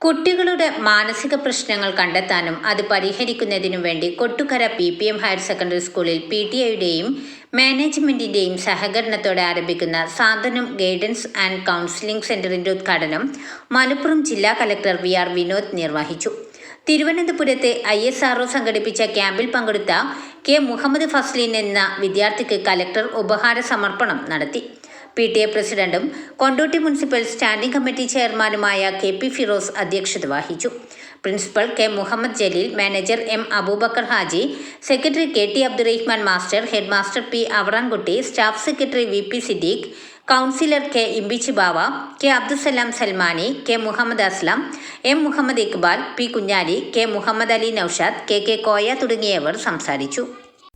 കുട്ടികളുടെ മാനസിക പ്രശ്നങ്ങൾ കണ്ടെത്താനും അത് പരിഹരിക്കുന്നതിനും വേണ്ടി Kottukara P P M higher secondary സ്കൂളിൽ പി ടി ഐയുടെയും മാനേജ്മെന്റിന്റെയും സഹകരണത്തോടെ ആരംഭിക്കുന്ന സാന്ത്വനം ഗൈഡൻസ് ആൻഡ് കൗൺസിലിംഗ് സെന്ററിന്റെ ഉദ്ഘാടനം മലപ്പുറം ജില്ലാ കലക്ടർ വി ആർ വിനോദ് നിർവഹിച്ചു. തിരുവനന്തപുരത്തെ ഐ എസ് ആർഒ സംഘടിപ്പിച്ച ക്യാമ്പിൽ പങ്കെടുത്ത കെ മുഹമ്മദ് ഫസ്ലീൻ എന്ന വിദ്യാർത്ഥിക്ക് കലക്ടർ ഉപഹാര സമർപ്പണം നടത്തി. പി ടി എ പ്രസിഡന്റും കൊണ്ടോട്ടി മുനിസിപ്പൽ സ്റ്റാൻഡിംഗ് കമ്മിറ്റി ചെയർമാനുമായ കെ പി ഫിറോസ് അധ്യക്ഷത വഹിച്ചു. Principal K Muhammad Jaleel manager M Abubakar Haji secretary K T Abdurahman master head master P Avarankutty staff secretary V P Siddique councillor K Imbichi Bava K Abdussalam Salmani K Muhammad Aslam M Muhammad Iqbal P Kunjali K Muhammad Ali Noushad K K Koya തുടങ്ങിയവർ സംസാരിച്ചു.